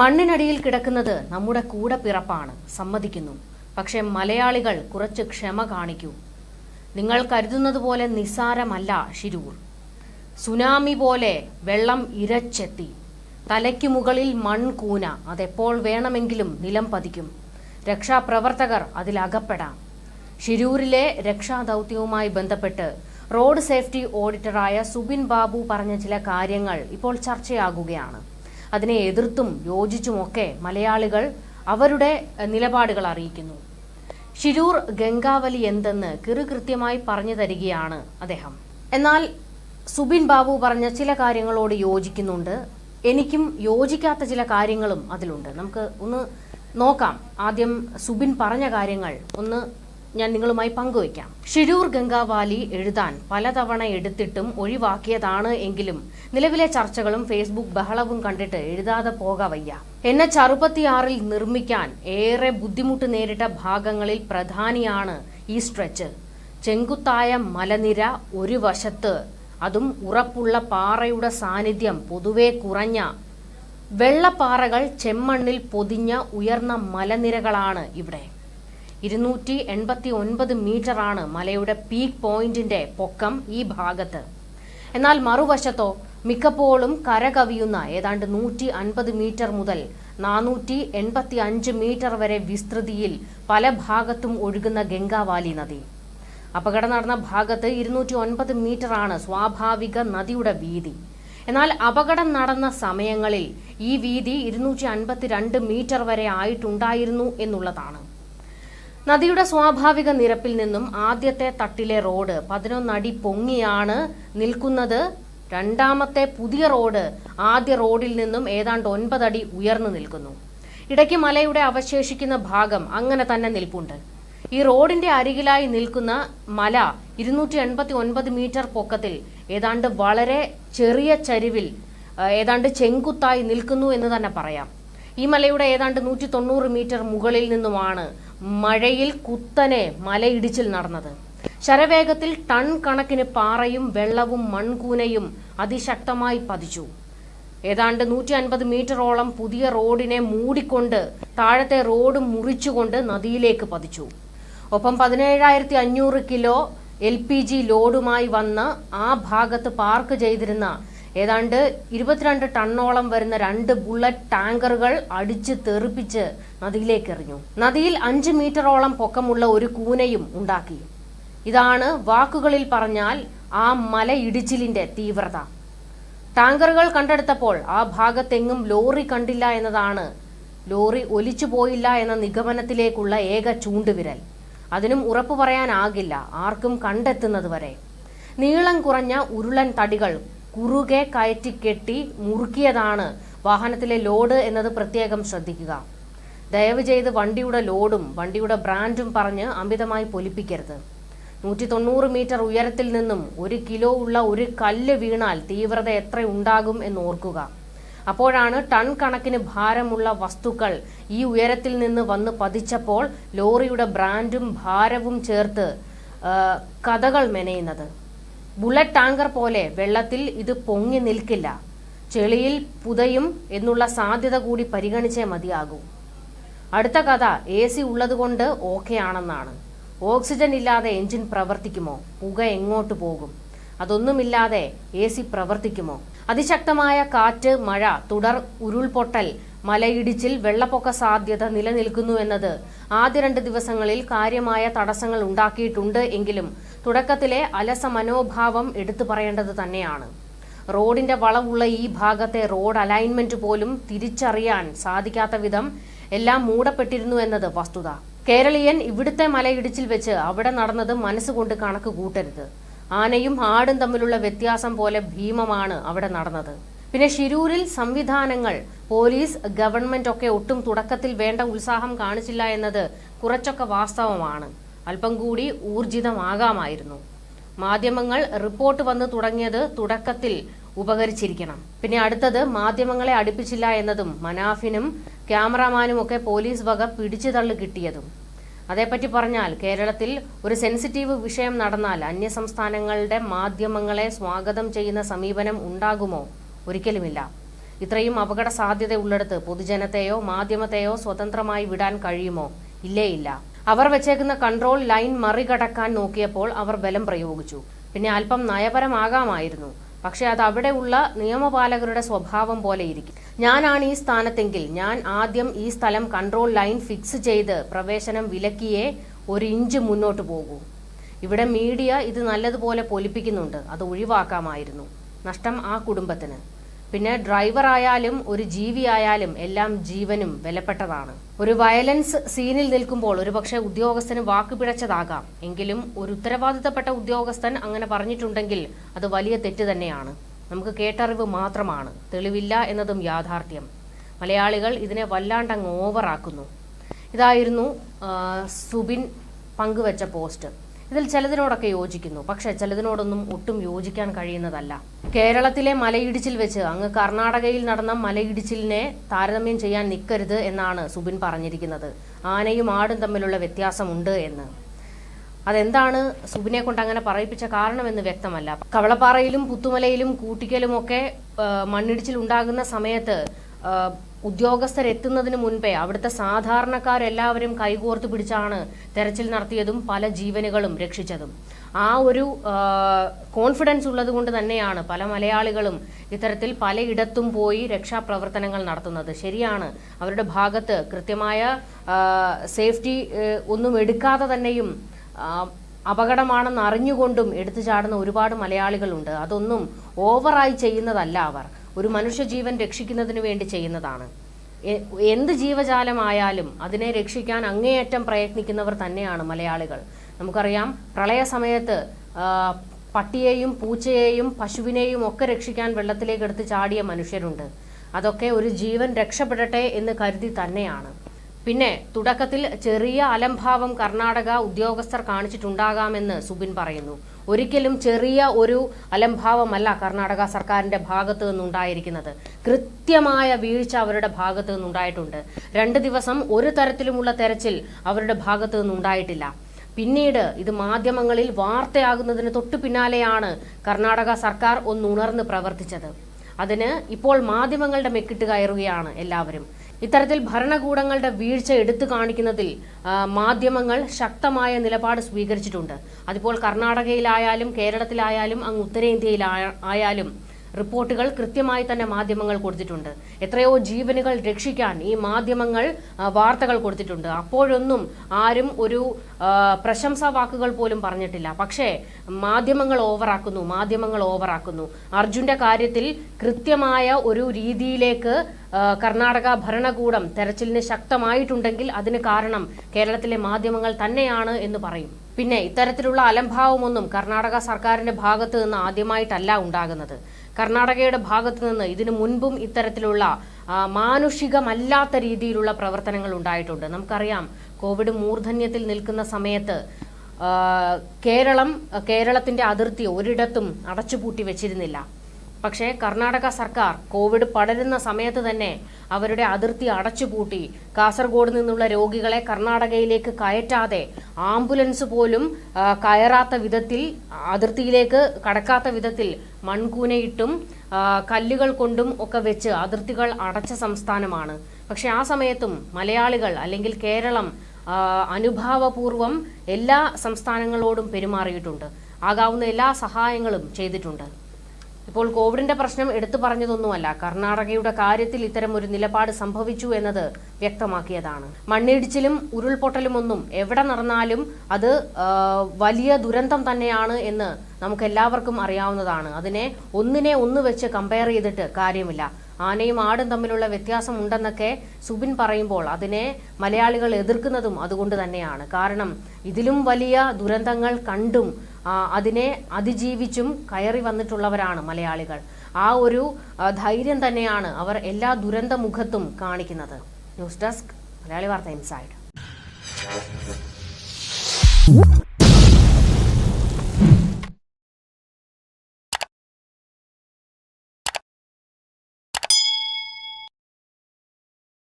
മണ്ണിനടിയിൽ കിടക്കുന്നത് നമ്മുടെ കൂടെ പിറപ്പാണ് സമ്മതിക്കുന്നു. പക്ഷേ മലയാളികൾ കുറച്ച് ക്ഷമ കാണിക്കൂ. നിങ്ങൾ കരുതുന്നത് പോലെ നിസ്സാരമല്ല ഷിരൂർ സുനാമി പോലെ വെള്ളം ഇരച്ചെത്തി. തലയ്ക്ക് മുകളിൽ മൺകൂന അതെപ്പോൾ വേണമെങ്കിലും നിലം പതിക്കും. രക്ഷാപ്രവർത്തകർ അതിലകപ്പെടാം. ഷിരൂരിലെ രക്ഷാദൗത്യവുമായി ബന്ധപ്പെട്ട് റോഡ് സേഫ്റ്റി ഓഡിറ്ററായ സുബിൻ ബാബു പറഞ്ഞ ചില കാര്യങ്ങൾ ഇപ്പോൾ ചർച്ചയാകുകയാണ്. അതിനെ എതിർത്തും യോജിച്ചുമൊക്കെ മലയാളികൾ അവരുടെ നിലപാടുകൾ അറിയിക്കുന്നു. ഷിരൂർ ഗംഗാവലി എന്തെന്ന് കൃത്യമായി പറഞ്ഞു തരികയാണ് അദ്ദേഹം. എന്നാൽ സുബിൻ ബാബു പറഞ്ഞ ചില കാര്യങ്ങളോട് യോജിക്കുന്നുണ്ട്. എനിക്കും യോജിക്കാത്ത ചില കാര്യങ്ങളും അതിലുണ്ട്. നമുക്ക് ഒന്ന് നോക്കാം. ആദ്യം സുബിൻ പറഞ്ഞ കാര്യങ്ങൾ ഒന്ന് ഞാൻ നിങ്ങളുമായി പങ്കുവയ്ക്കാം. ഷിരൂർ ഗംഗാവാലി എഴുതാൻ പലതവണ എടുത്തിട്ടും ഒഴിവാക്കിയതാണ് എങ്കിലും നിലവിലെ ചർച്ചകളും ഫേസ്ബുക്ക് ബഹളവും കണ്ടിട്ട് എഴുതാതെ പോകാവയ്യ എന്നെ ചറുപത്തിയാറിൽ നിർമ്മിക്കാൻ ഏറെ ബുദ്ധിമുട്ട് നേരിട്ട ഭാഗങ്ങളിൽ പ്രധാനിയാണ് ഈ സ്ട്രെച്ച്. ചെങ്കുത്തായ മലനിര ഒരു വശത്ത് അതും ഉറപ്പുള്ള പാറയുടെ സാന്നിധ്യം പൊതുവെ കുറഞ്ഞ വെള്ളപ്പാറകൾ ചെമ്മണ്ണിൽ പൊതിഞ്ഞ ഉയർന്ന മലനിരകളാണ് ഇവിടെ. ഇരുന്നൂറ്റി എൺപത്തി ഒൻപത് മീറ്ററാണ് മലയുടെ പീക്ക് പോയിന്റിന്റെ പൊക്കം ഈ ഭാഗത്ത്. എന്നാൽ മറുവശത്തോ മിക്കപ്പോഴും കരകവിയുന്ന ഏതാണ്ട് നൂറ്റി അൻപത് മീറ്റർ മുതൽ നാനൂറ്റി എൺപത്തി അഞ്ച് മീറ്റർ വരെ വിസ്തൃതിയിൽ പല ഭാഗത്തും ഒഴുകുന്ന ഗംഗാവാലി നദി. അപകടം നടന്ന ഭാഗത്ത് ഇരുന്നൂറ്റി ഒൻപത് മീറ്ററാണ് സ്വാഭാവിക നദിയുടെ വീതി. എന്നാൽ അപകടം നടന്ന സമയങ്ങളിൽ ഈ വീതി ഇരുന്നൂറ്റി അൻപത്തിരണ്ട് മീറ്റർ വരെ ആയിട്ടുണ്ടായിരുന്നു എന്നുള്ളതാണ്. നദിയുടെ സ്വാഭാവിക നിരപ്പിൽ നിന്നും ആദ്യത്തെ തട്ടിലെ റോഡ് പതിനൊന്നടി പൊങ്ങിയാണ് നിൽക്കുന്നത്. രണ്ടാമത്തെ പുതിയ റോഡ് ആദ്യ റോഡിൽ നിന്നും ഏതാണ്ട് ഒൻപതടി ഉയർന്നു നിൽക്കുന്നു. ഇടയ്ക്ക് മലയുടെ അവശേഷിക്കുന്ന ഭാഗം അങ്ങനെ തന്നെ നിൽപ്പുണ്ട്. ഈ റോഡിന്റെ അരികിലായി നിൽക്കുന്ന മല ഇരുന്നൂറ്റി എൺപത്തി ഒൻപത് മീറ്റർ പൊക്കത്തിൽ ഏതാണ്ട് വളരെ ചെറിയ ചരിവിൽ ഏതാണ്ട് ചെങ്കുത്തായി നിൽക്കുന്നു എന്ന് തന്നെ പറയാം. ഈ മലയുടെ ഏതാണ്ട് നൂറ്റി തൊണ്ണൂറ് മീറ്റർ മുകളിൽ നിന്നുമാണ് മഴയിൽ കുത്തനെ മലയിടിച്ചിൽ നടന്നത്. ശരവേഗത്തിൽ ടൺ കണക്കിന് പാറയും വെള്ളവും മൺകൂനയും അതിശക്തമായി പതിച്ചു. ഏതാണ്ട് നൂറ്റി അൻപത് മീറ്ററോളം പുതിയ റോഡിനെ മൂടിക്കൊണ്ട് താഴത്തെ റോഡ് മുറിച്ചുകൊണ്ട് നദിയിലേക്ക് പതിച്ചു. ഒപ്പം പതിനേഴായിരത്തി അഞ്ഞൂറ് കിലോ എൽ പി ജി ലോഡുമായി വന്ന് ആ ഭാഗത്ത് പാർക്ക് ചെയ്തിരുന്ന ഏതാണ്ട് ഇരുപത്തിരണ്ട് ടണ്ണോളം വരുന്ന രണ്ട് ബുള്ളറ്റ് ടാങ്കറുകൾ അടിച്ച് തെറിപ്പിച്ച് നദിയിലേക്ക് എറിഞ്ഞു. നദിയിൽ അഞ്ച് മീറ്ററോളം പൊക്കമുള്ള ഒരു കൂനയും ഉണ്ടാക്കി. ഇതാണ് വാക്കുകളിൽ പറഞ്ഞാൽ ആ മലയിടിച്ചിലിന്റെ തീവ്രത. ടാങ്കറുകൾ കണ്ടെടുത്തപ്പോൾ ആ ഭാഗത്തെങ്ങും ലോറി കണ്ടില്ല എന്നതാണ്. ലോറി ഒലിച്ചു പോയില്ല എന്ന നിഗമനത്തിലേക്കുള്ള ഏക ചൂണ്ടുവിരൽ. അതിനും ഉറപ്പു പറയാനാകില്ല ആർക്കും കണ്ടെത്തുന്നത് വരെ. നീളം കുറഞ്ഞ ഉരുളൻ തടികൾ കുറുകെ കയറ്റി കെട്ടി മുറുക്കിയതാണ് വാഹനത്തിലെ ലോഡ് എന്നത് പ്രത്യേകം ശ്രദ്ധിക്കുക. ദയവ് ചെയ്ത് വണ്ടിയുടെ ലോഡും വണ്ടിയുടെ ബ്രാൻഡും പറഞ്ഞ് അമിതമായി പൊലിപ്പിക്കരുത്. നൂറ്റി തൊണ്ണൂറ് മീറ്റർ ഉയരത്തിൽ നിന്നും ഒരു കിലോ ഉള്ള ഒരു കല്ല് വീണാൽ തീവ്രത എത്ര ഉണ്ടാകും എന്ന് ഓർക്കുക. അപ്പോഴാണ് ടൺ കണക്കിന് ഭാരമുള്ള വസ്തുക്കൾ ഈ ഉയരത്തിൽ നിന്ന് വന്ന് പതിച്ചപ്പോൾ ലോറിയുടെ ബ്രാൻഡും ഭാരവും ചേർത്ത് കഥകൾ മെനയുന്നത്. ബുള്ളറ്റ് ടാങ്കർ പോലെ വെള്ളത്തിൽ ഇത് പൊങ്ങി നിൽക്കില്ല. ചെളിയിൽ പുതയും എന്നുള്ള സാധ്യത കൂടി പരിഗണിച്ചേ മതിയാകൂ. അടുത്ത കഥ എ സി ഉള്ളതുകൊണ്ട് ഓക്കെ ആണെന്നാണ്. ഓക്സിജൻ ഇല്ലാതെ എഞ്ചിൻ പ്രവർത്തിക്കുമോ? പുക എങ്ങോട്ട് പോകും? അതൊന്നുമില്ലാതെ എ സി പ്രവർത്തിക്കുമോ? അതിശക്തമായ കാറ്റ് മഴ തുടർ ഉരുൾപൊട്ടൽ മലയിടിച്ചിൽ വെള്ളപ്പൊക്ക സാധ്യത നിലനിൽക്കുന്നു എന്നത് ആദ്യ രണ്ട് ദിവസങ്ങളിൽ കാര്യമായ തടസ്സങ്ങൾ ഉണ്ടാക്കിയിട്ടുണ്ട് എങ്കിലും തുടക്കത്തിലെ അലസ മനോഭാവം എടുത്തു പറയേണ്ടത് തന്നെയാണ്. റോഡിന്റെ വളവുള്ള ഈ ഭാഗത്തെ റോഡ് അലൈൻമെന്റ് പോലും തിരിച്ചറിയാൻ സാധിക്കാത്ത വിധം എല്ലാം മൂടപ്പെട്ടിരുന്നു എന്നത് വസ്തുത. കേരളീയൻ ഇവിടുത്തെ മലയിടിച്ചിൽ വെച്ച് അവിടെ നടന്നത് മനസ്സുകൊണ്ട് കണക്ക് കൂട്ടരുത്. ആനയും ആടും തമ്മിലുള്ള വ്യത്യാസം പോലെ ഭീമമാണ് അവിടെ നടന്നത്. പിന്നെ ഷിരൂരിൽ സംവിധാനങ്ങൾ പോലീസ് ഗവൺമെന്റ് ഒക്കെ ഒട്ടും തുടക്കത്തിൽ വേണ്ട ഉത്സാഹം കാണിച്ചില്ല എന്നത് കുറച്ചൊക്കെ വാസ്തവമാണ്. അല്പം കൂടി ഊർജിതമാകാമായിരുന്നു. മാധ്യമങ്ങൾ റിപ്പോർട്ട് വന്ന് തുടങ്ങിയത് തുടക്കത്തിൽ ഉപകരിച്ചിരിക്കണം. പിന്നെ അടുത്തത് മാധ്യമങ്ങളെ അടുപ്പിച്ചില്ല എന്നതും മനാഫിനും ക്യാമറാമാനും ഒക്കെ പോലീസ് വക പിടിച്ചു തള്ളു കിട്ടിയതും. അതേപ്പറ്റി പറഞ്ഞാൽ കേരളത്തിൽ ഒരു സെൻസിറ്റീവ് വിഷയം നടന്നാൽ അന്യസംസ്ഥാനങ്ങളുടെ മാധ്യമങ്ങളെ സ്വാഗതം ചെയ്യുന്ന സമീപനം ഉണ്ടാകുമോ? ഒരിക്കലുമില്ല. ഇത്രയും അപകട സാധ്യത ഉള്ളിടത്ത് പൊതുജനത്തെയോ മാധ്യമത്തെയോ സ്വതന്ത്രമായി വിടാൻ കഴിയുമോ? ഇല്ലേ ഇല്ല അവർ വെച്ചേക്കുന്ന കൺട്രോൾ ലൈൻ മറികടക്കാൻ നോക്കിയപ്പോൾ അവർ ബലം പ്രയോഗിച്ചു. പിന്നെ അല്പം നയപരമാകാമായിരുന്നു. പക്ഷെ അത് അവിടെയുള്ള നിയമപാലകരുടെ സ്വഭാവം പോലെ ഇരിക്കും. ഞാനാണ് ഈ സ്ഥാനത്തെങ്കിൽ ഞാൻ ആദ്യം ഈ സ്ഥലം കൺട്രോൾ ലൈൻ ഫിക്സ് ചെയ്ത് പ്രവേശനം വിലക്കിയേ ഒരു ഇഞ്ച് മുന്നോട്ട് പോകൂ. ഇവിടെ മീഡിയ ഇത് നല്ലതുപോലെ പൊലിപ്പിക്കുന്നുണ്ട്. അത് ഒഴിവാക്കാമായിരുന്നു. നഷ്ടം ആ കുടുംബത്തിന്. പിന്നെ ഡ്രൈവർ ആയാലും ഒരു ജീവി ആയാലും എല്ലാം ജീവനും വിലപ്പെട്ടതാണ്. ഒരു വയലൻസ് സീനിൽ നിൽക്കുമ്പോൾ ഒരുപക്ഷെ ഉദ്യോഗസ്ഥന് വാക്ക് പിഴച്ചതാകാം. എങ്കിലും ഒരു ഉത്തരവാദിത്തപ്പെട്ട ഉദ്യോഗസ്ഥൻ അങ്ങനെ പറഞ്ഞിട്ടുണ്ടെങ്കിൽ അത് വലിയ തെറ്റ് തന്നെയാണ്. നമുക്ക് കേട്ടറിവ് മാത്രമാണ്. തെളിവില്ല എന്നതും യാഥാർത്ഥ്യം. മലയാളികൾ ഇതിനെ വല്ലാണ്ടങ്ങ് ഓവറാക്കുന്നു ഇതായിരുന്നു സുബിൻ പങ്കുവച്ച പോസ്റ്റ്. ഇതിൽ ചിലതിനോടൊക്കെ യോജിക്കുന്നു. പക്ഷെ ചിലതിനോടൊന്നും ഒട്ടും യോജിക്കാൻ കഴിയുന്നതല്ല. കേരളത്തിലെ മലയിടിച്ചിൽ വെച്ച് അങ്ങ് കർണാടകയിൽ നടന്ന മലയിടിച്ചിലിനെ താരതമ്യം ചെയ്യാൻ നിൽക്കരുത് എന്നാണ് സുബിൻ പറഞ്ഞിരിക്കുന്നത്. ആനയും ആടും തമ്മിലുള്ള വ്യത്യാസമുണ്ട് എന്ന്. അതെന്താണ് സുബിനെ കൊണ്ട് അങ്ങനെ പറയിപ്പിച്ച കാരണമെന്ന് വ്യക്തമല്ല. കവളപ്പാറയിലും പുത്തുമലയിലും കൂട്ടിക്കലും ഒക്കെ മണ്ണിടിച്ചിൽ ഉണ്ടാകുന്ന സമയത്ത് ഉദ്യോഗസ്ഥരെത്തുന്നതിന് മുൻപേ അവിടുത്തെ സാധാരണക്കാരെല്ലാവരും കൈകോർത്ത് പിടിച്ചാണ് തെരച്ചിൽ നടത്തിയതും പല ജീവനുകളും രക്ഷിച്ചതും. ആ ഒരു കോൺഫിഡൻസ് ഉള്ളത് കൊണ്ട് തന്നെയാണ് പല മലയാളികളും ഇത്തരത്തിൽ പലയിടത്തും പോയി രക്ഷാപ്രവർത്തനങ്ങൾ നടത്തുന്നത്. ശരിയാണ് അവരുടെ ഭാഗത്ത് കൃത്യമായ സേഫ്റ്റി ഒന്നും എടുക്കാതെ തന്നെയും അപകടമാണെന്ന് അറിഞ്ഞുകൊണ്ടും എടുത്തു ചാടുന്ന ഒരുപാട് മലയാളികളുണ്ട്. അതൊന്നും ഓവറായി ചെയ്യുന്നതല്ല അവർ. ഒരു മനുഷ്യജീവൻ രക്ഷിക്കുന്നതിന് വേണ്ടി ചെയ്യുന്നതാണ്. എന്ത് ജീവജാലമായാലും അതിനെ രക്ഷിക്കാൻ അങ്ങേയറ്റം പ്രയത്നിക്കുന്നവർ തന്നെയാണ് മലയാളികൾ. നമുക്കറിയാം പ്രളയ സമയത്ത് പട്ടിയെയും പൂച്ചയെയും പശുവിനെയും ഒക്കെ രക്ഷിക്കാൻ വെള്ളത്തിലേക്ക് എടുത്ത് ചാടിയ മനുഷ്യരുണ്ട്. അതൊക്കെ ഒരു ജീവൻ രക്ഷപ്പെടട്ടെ എന്ന് കരുതി തന്നെയാണ്. പിന്നെ തുടക്കത്തിൽ ചെറിയ അലംഭാവം കർണാടക ഉദ്യോഗസ്ഥർ കാണിച്ചിട്ടുണ്ടാകാമെന്ന് സുബിൻ പറയുന്നു. ഒരിക്കലും ചെറിയ ഒരു അലംഭാവമല്ല കർണാടക സർക്കാരിന്റെ ഭാഗത്തു നിന്നുണ്ടായിരിക്കുന്നത്. കൃത്യമായ വീഴ്ച അവരുടെ ഭാഗത്തു നിന്നുണ്ടായിട്ടുണ്ട്. രണ്ട് ദിവസം ഒരു തരത്തിലുമുള്ള തെരച്ചിൽ അവരുടെ ഭാഗത്തു നിന്നുണ്ടായിട്ടില്ല. പിന്നീട് ഇത് മാധ്യമങ്ങളിൽ വാർത്തയാകുന്നതിന് തൊട്ടു പിന്നാലെയാണ് കർണാടക സർക്കാർ ഒന്നുണർന്ന് പ്രവർത്തിച്ചത്. അതിന് ഇപ്പോൾ മാധ്യമങ്ങളുടെ മെക്കിട്ട് കയറുകയാണ് എല്ലാവരും. ഇത്തരത്തിൽ ഭരണകൂടങ്ങളുടെ വീഴ്ച എടുത്തു കാണിക്കുന്നതിൽ മാധ്യമങ്ങൾ ശക്തമായ നിലപാട് സ്വീകരിച്ചിട്ടുണ്ട്. അതിപ്പോൾ കർണാടകയിലായാലും കേരളത്തിലായാലും അങ്ങ് ഉത്തരേന്ത്യയിൽ ആയാലും റിപ്പോർട്ടുകൾ കൃത്യമായി തന്നെ മാധ്യമങ്ങൾ കൊടുത്തിട്ടുണ്ട്. എത്രയോ ജീവനുകൾ രക്ഷിക്കാൻ ഈ മാധ്യമങ്ങൾ വാർത്തകൾ കൊടുത്തിട്ടുണ്ട്. അപ്പോഴൊന്നും ആരും ഒരു പ്രശംസാ വാക്കുകൾ പോലും പറഞ്ഞിട്ടില്ല. പക്ഷേ മാധ്യമങ്ങൾ ഓവറാക്കുന്നു മാധ്യമങ്ങൾ ഓവറാക്കുന്നു. അർജുന്റെ കാര്യത്തിൽ കൃത്യമായ ഒരു രീതിയിലേക്ക് കർണാടക ഭരണകൂടം തെരച്ചിലിന് ശക്തമായിട്ടുണ്ടെങ്കിൽ അതിന് കാരണം കേരളത്തിലെ മാധ്യമങ്ങൾ തന്നെയാണ് എന്ന് പറയും. പിന്നെ ഇത്തരത്തിലുള്ള അലംഭാവമൊന്നും കർണാടക സർക്കാരിന്റെ ഭാഗത്ത് നിന്ന് ആദ്യമായിട്ടല്ല ഉണ്ടാകുന്നത്. കർണാടകയുടെ ഭാഗത്ത് നിന്ന് ഇതിനു മുൻപും ഇത്തരത്തിലുള്ള മാനുഷികമല്ലാത്ത രീതിയിലുള്ള പ്രവർത്തനങ്ങൾ ഉണ്ടായിട്ടുണ്ട്. നമുക്കറിയാം കോവിഡ് മൂർധന്യത്തിൽ നിൽക്കുന്ന സമയത്ത് കേരളം കേരളത്തിന്റെ അതിർത്തി ഒരിടത്തും അടച്ചുപൂട്ടി വെച്ചിരുന്നില്ല. പക്ഷേ കർണാടക സർക്കാർ കോവിഡ് പടരുന്ന സമയത്ത് തന്നെ അവരുടെ അതിർത്തി അടച്ചുപൂട്ടി. കാസർഗോഡ് നിന്നുള്ള രോഗികളെ കർണാടകയിലേക്ക് കയറ്റാതെ ആംബുലൻസ് പോലും കയറാത്ത വിധത്തിൽ അതിർത്തിയിലേക്ക് കടക്കാത്ത വിധത്തിൽ മൺകൂനയിട്ടും കല്ലുകൾ കൊണ്ടും ഒക്കെ വെച്ച് അതിർത്തികൾ അടച്ച സംസ്ഥാനമാണ്. പക്ഷെ ആ സമയത്തും മലയാളികൾ അല്ലെങ്കിൽ കേരളം അനുഭാവപൂർവം എല്ലാ സംസ്ഥാനങ്ങളോടും പെരുമാറിയിട്ടുണ്ട്. ആകാവുന്ന എല്ലാ സഹായങ്ങളും ചെയ്തിട്ടുണ്ട്. ഇപ്പോൾ കോവിഡിന്റെ പ്രശ്നം എടുത്തു പറഞ്ഞതൊന്നുമല്ല. കർണാടകയുടെ കാര്യത്തിൽ ഇത്തരം ഒരു നിലപാട് സംഭവിച്ചു എന്നത് വ്യക്തമാക്കിയതാണ്. മണ്ണിടിച്ചിലും ഉരുൾപൊട്ടലും ഒന്നും എവിടെ നടന്നാലും അത് വലിയ ദുരന്തം തന്നെയാണ് എന്ന് നമുക്ക് എല്ലാവർക്കും അറിയാവുന്നതാണ്. അതിനെ ഒന്നിനെ ഒന്ന് വെച്ച് കമ്പയർ ചെയ്തിട്ട് കാര്യമില്ല. ആനയും ആടും തമ്മിലുള്ള വ്യത്യാസം ഉണ്ടെന്നൊക്കെ സുബിൻ പറയുമ്പോൾ അതിനെ മലയാളികൾ എതിർക്കുന്നതും അതുകൊണ്ട് തന്നെയാണ്. കാരണം ഇതിലും വലിയ ദുരന്തങ്ങൾ കണ്ടും അതിനെ അതിജീവിച്ചും കയറി വന്നിട്ടുള്ളവരാണ് മലയാളികൾ. ആ ഒരു ധൈര്യം തന്നെയാണ് അവർ എല്ലാ ദുരന്ത മുഖത്തും കാണിക്കുന്നത്. ന്യൂസ് ഡെസ്ക് മലയാളി വാർത്ത ഇൻസൈഡ്.